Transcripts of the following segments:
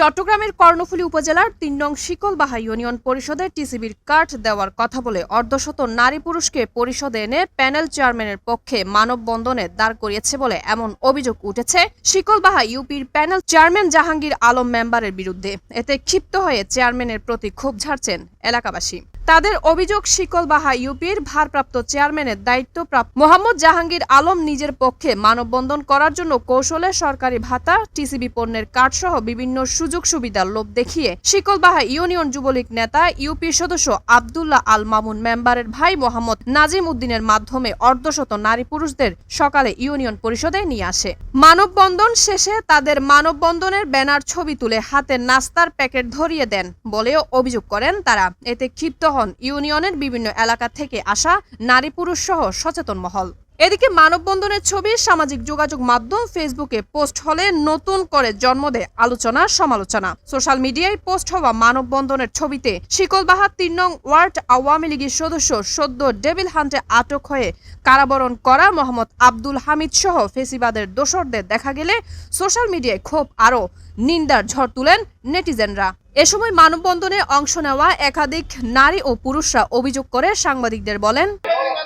চট্টগ্রামের কর্ণফুলী উপজেলার তিন নং শিকলবাহা ইউনিয়ন পরিষদে টিসিবির কাঠ দেওয়ার কথা বলে অর্ধশত নারী পুরুষকে পরিষদে এনে প্যানেল চেয়ারম্যানের পক্ষে মানববন্ধনে দাঁড় করিয়েছে বলে এমন অভিযোগ উঠেছে শিকলবাহা ইউপির প্যানেল চেয়ারম্যান জাহাঙ্গীর আলম মেম্বারের বিরুদ্ধে। এতে ক্ষিপ্ত হয়ে চেয়ারম্যানের প্রতি ক্ষোভ ঝাড়ছেন এলাকাবাসী। তাদের অভিযোগ শিকলবাহা ইউপির ভারপ্রাপ্ত চেয়ারম্যানের দায়িত্বপ্রাপ্ত মোহাম্মদ জাহাঙ্গীর আলম নিজের পক্ষে মানববন্ধন করার জন্য কৌশলে সরকারি ভাতা, টিসিবি পণ্যের কার্ড সহ বিভিন্ন সুযোগ সুবিধার লোভ দেখিয়ে শিকলবাহা ইউনিয়ন যুবলীগ নেতা ইউপি সদস্য আবদুল্লাহ আল মামুন মেম্বারের ভাই মোহাম্মদ নাজিম উদ্দিনের মাধ্যমে অর্ধশত নারী পুরুষদের সকালে ইউনিয়ন পরিষদে নিয়ে আসে। মানববন্ধন শেষে তাদের মানববন্ধনের ব্যানার ছবি তুলে হাতে নাস্তার প্যাকেট ধরিয়ে দেন বলেও অভিযোগ করেন তারা। এতে ক্ষিপ্ত হন ইউনিয়নের বিভিন্ন এলাকা থেকে আসা নারী পুরুষ সহ সচেতন মহল। এদিকে মানববন্ধনের ছবি, সামাজিক যোগাযোগ মাধ্যম ফেসবুকে পোস্ট হলে নতুন করে জন্ম দেয় আলোচনা, সমালোচনা। সোশ্যাল মিডিয়ায় পোস্ট হওয়া মানববন্ধনের ছবিতে শিকলবাহা তিন নং ওয়ার্ড আওয়ামী লীগের সদস্য সদ্য ডেভিল হান্টে আটক হয়ে কারাবরণ করা মোহাম্মদ আব্দুল হামিদ সহ ফেসিবাদের দোসরদের দেখা গেলে সোশ্যাল মিডিয়ায় ক্ষোভ আরও নিন্দার ঝড় তুলেন নেটিজেনরা। এ সময় মানববন্ধনে অংশ নেওয়া একাধিক নারী ও পুরুষরা অভিযোগ করে সাংবাদিকদের বলেন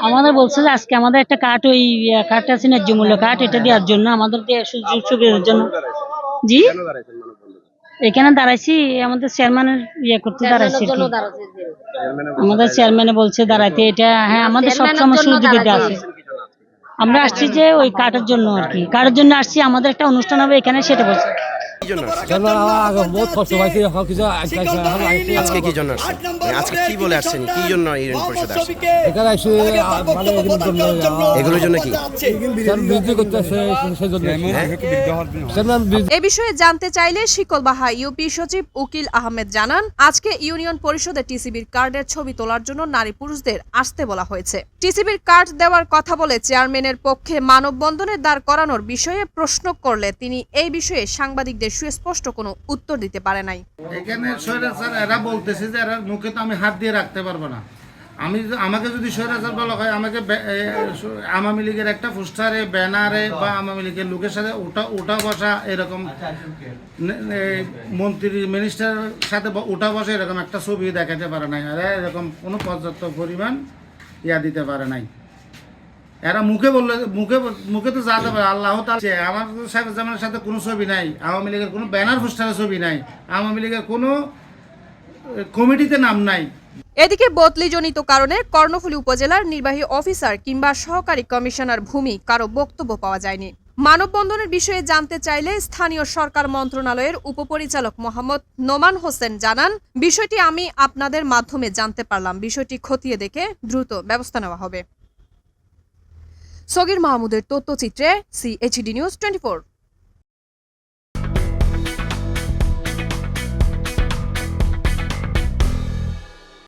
আমাদের বলছে যে আজকে আমাদের একটা কার্ড ওই ইয়ে, কার্ডটা আছে ন্যায্য মূল্য কার্ড এটা দেওয়ার জন্য আমাদের সুযোগ সুবিধার জন্য। জি? এখানে দাঁড়াইছি আমাদের চেয়ারম্যানের ইয়ে করতে দাঁড়াইছি আমাদের চেয়ারম্যানে বলছে দাঁড়াইতে এটা হ্যাঁ আমাদের সবসময় সুযোগ আছে। আমরা আসছি যে ওই কার্ডের জন্য আর কি। কার্ডের জন্য আসছি আমাদের একটা অনুষ্ঠান হবে এখানে সেটা বলছে। জন্য? আসছেন? কেন আগে বহুত কষ্ট পাইছি কিছু আজকে কি জন্য আজকে কি বলে আসছেন? কি জন্য ইউনিয়ন পরিষদ এখানে মানে এগুলোর জন্য কি? স্যার বৃদ্ধি করতেছে সেই জন্য। হ্যাঁ? এ বিষয়ে জানতে চাইলে শিকলবাহা ইউপি সচিব উকিল আহমেদ জানান আজকে ইউনিয়ন পরিষদে টিসিবির কার্ডের ছবি তোলার জন্য নারী পুরুষদের আসতে বলা হয়েছে। টিসিবির কার্ড দেওয়ার কথা বলে চেয়ারম্যানের পক্ষে মানববন্ধনে দাঁড় করানোর বিষয়ে প্রশ্ন করলে তিনি এই বিষয়ে সাংবাদিকদের সুস্পষ্ট কোনো উত্তর দিতে পারে নাই। এখানে স্বৈরাচার, এরা বলতেছে যে এরা মুখে তো আমি হাত দিয়ে রাখতে পারব না। আমি আমাকে যদি স্বৈরাচার বলা হয়, আমাকে আওয়ামী লীগের একটা পোস্টারে, ব্যানারে বা আওয়ামী লীগের লোকের সাথে ওটা ওঠা বসা এরকম মন্ত্রী মিনিস্টারের সাথে ওঠা বসা এরকম একটা ছবি দেখাতে পারে নাই। এরা এরকম কোনো পর্যাপ্ত পরিমাণ ইয়া দিতে পারে নাই। এরা মুখে বললে, মুখে মুখে তো যা যাবে আল্লাহ আমার সাহেব জামানের সাথে কোনো ছবি নাই, আওয়ামী লীগের কোনো ব্যানার পোস্টারের ছবি নাই, আওয়ামী লীগের কোনো কমিটিতে নাম নাই। এদিকে বদলিজনিত কারণে কর্ণফুলী উপজেলার নির্বাহী অফিসার কিংবা সহকারী কমিশনার ভূমি কারও বক্তব্য পাওয়া যায়নি। মানববন্ধনের বিষয়ে জানতে চাইলে স্থানীয় সরকার মন্ত্রণালয়ের উপপরিচালক মোহাম্মদ নোমান হোসেন জানান, বিষয়টি আমি আপনাদের মাধ্যমে জানতে পারলাম। বিষয়টি খতিয়ে দেখে দ্রুত ব্যবস্থা নেওয়া হবে। সগির মাহমুদের তথ্যচিত্রে সিএইচডি নিউজ টোয়েন্টি